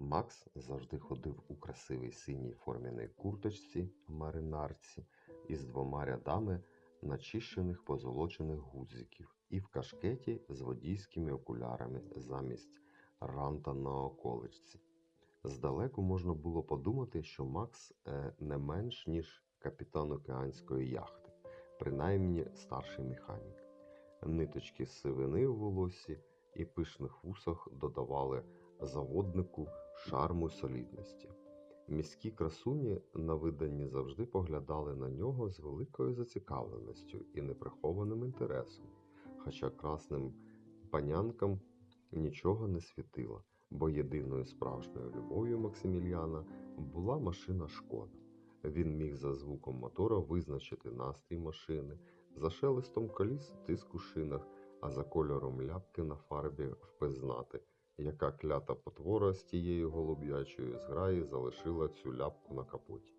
Макс завжди ходив у красивій синій формяній курточці маринарці із двома рядами начищених позолочених гудзиків і в кашкеті з водійськими окулярами замість ранта на околичці. Здалеку можна було подумати, що Макс е, не менш ніж капітан океанської яхти, принаймні старший механік. Ниточки сивини в волосі і пишних вусах додавали заводнику шарму й солідності. Міські красуні на виданні завжди поглядали на нього з великою зацікавленістю і неприхованим інтересом, хоча красним панянкам нічого не світило, бо єдиною справжньою любов'ю Максиміліана була машина шкода. Він міг за звуком мотора визначити настрій машини, за шелестом коліс тиск у шинах, а за кольором ляпки на фарбі впізнати, яка клята потвора з тієї голуб'ячої зграї залишила цю ляпку на капоті.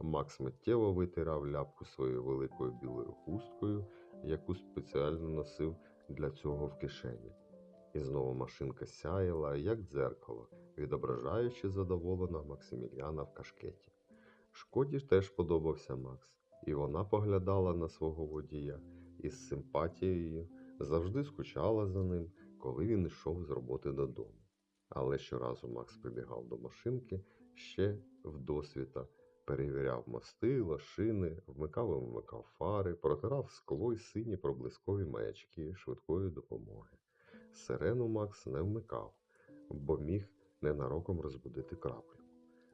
Макс миттєво витирав ляпку своєю великою білою хусткою, яку спеціально носив для цього в кишені. І знову машинка сяяла, як дзеркало, відображаючи задоволеного Максиміліана в кашкеті. Шкоді теж подобався Макс, і вона поглядала на свого водія із симпатією, завжди скучала за ним, коли він йшов з роботи додому. Але щоразу Макс прибігав до машинки ще вдосвіта, перевіряв мости, лошини, вмикав і вмикав фари, протирав скло й сині проблискові маячки швидкої допомоги. Сирену Макс не вмикав, бо міг ненароком розбудити крапельку.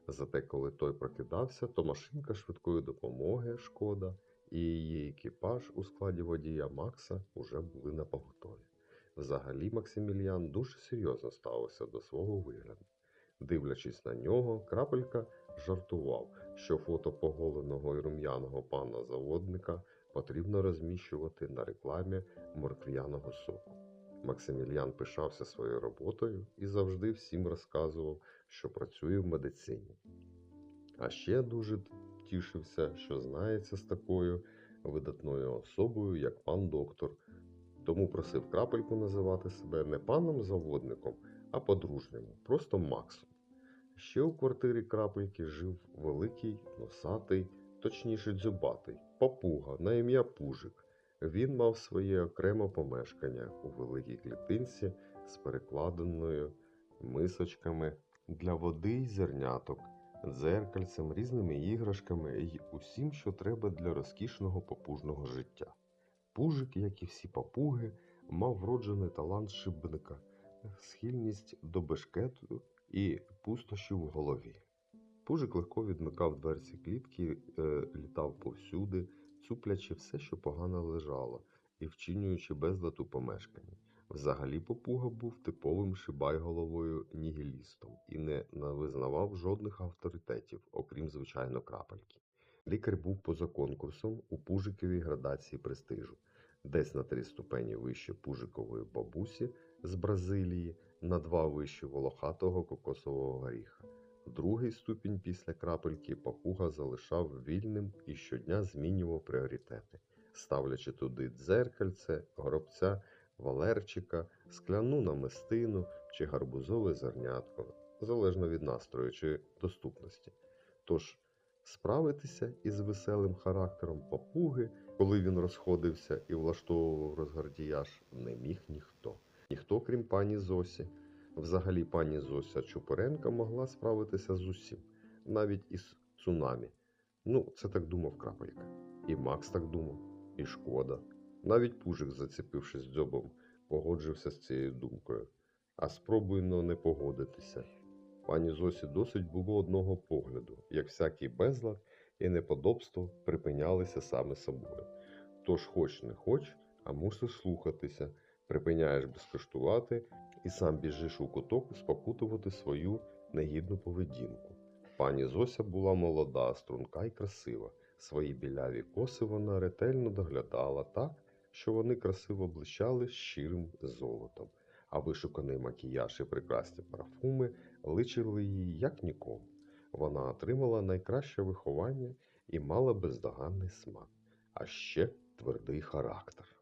Зате, коли той прокидався, то машинка швидкої допомоги шкода і її екіпаж у складі водія Макса уже були на поготові. Взагалі Максиміліан дуже серйозно ставився до свого вигляду. Дивлячись на нього, крапелька жартував, що фото поголеного і рум'яного пана заводника потрібно розміщувати на рекламі моркв'яного соку. Максиміліан пишався своєю роботою і завжди всім розказував, що працює в медицині. А ще дуже тішився, що знається з такою видатною особою, як пан доктор, тому просив крапельку називати себе не паном заводником, а по-дружньому, просто Максом. Ще у квартирі крапельки жив великий, носатий, точніше дзюбатий, папуга на ім'я Пужик. Він мав своє окреме помешкання у великій клітинці з перекладеною мисочками для води й зерняток, дзеркальцем, різними іграшками і усім, що треба для розкішного папужного життя. Пужик, як і всі папуги, мав вроджений талант шибника, схильність до бешкету і пустощів в голові. Пужик легко відмикав дверці клітки, е, літав повсюди, цуплячи все, що погано лежало, і вчинюючи безлад у помешканні. Взагалі попуга був типовим шибайголовою нігілістом і не визнавав жодних авторитетів, окрім звичайно крапельки. Лікар був поза конкурсом у пужиковій градації престижу, десь на три ступені вище пужикової бабусі з Бразилії, на два вище волохатого кокосового горіха. Другий ступінь після крапельки папуга залишав вільним і щодня змінював пріоритети, ставлячи туди дзеркальце, горобця, валерчика, скляну намистину чи гарбузове зернятко, залежно від настрою чи доступності. Тож справитися із веселим характером папуги, коли він розходився і влаштовував розгардіяж, не міг ніхто. Ніхто, крім пані Зосі. Взагалі пані Зося Чупоренка могла справитися з усім, навіть із цунамі. Ну, це так думав крапелька. І Макс так думав, і шкода. Навіть пужик, зацепившись дзьобом, погоджився з цією думкою. А спробуйно не погодитися. Пані Зосі досить було одного погляду, як всякий безлад і неподобство припинялися саме собою. Тож, хоч не хоч, а мусиш слухатися, припиняєш безкоштувати і сам біжиш у куток спокутувати свою негідну поведінку. Пані Зося була молода, струнка і красива. Свої біляві коси вона ретельно доглядала так, що вони красиво блищали щирим золотом, а вишуканий макіяж і прекрасні парфуми личили її як нікому. Вона отримала найкраще виховання і мала бездоганний смак, а ще твердий характер.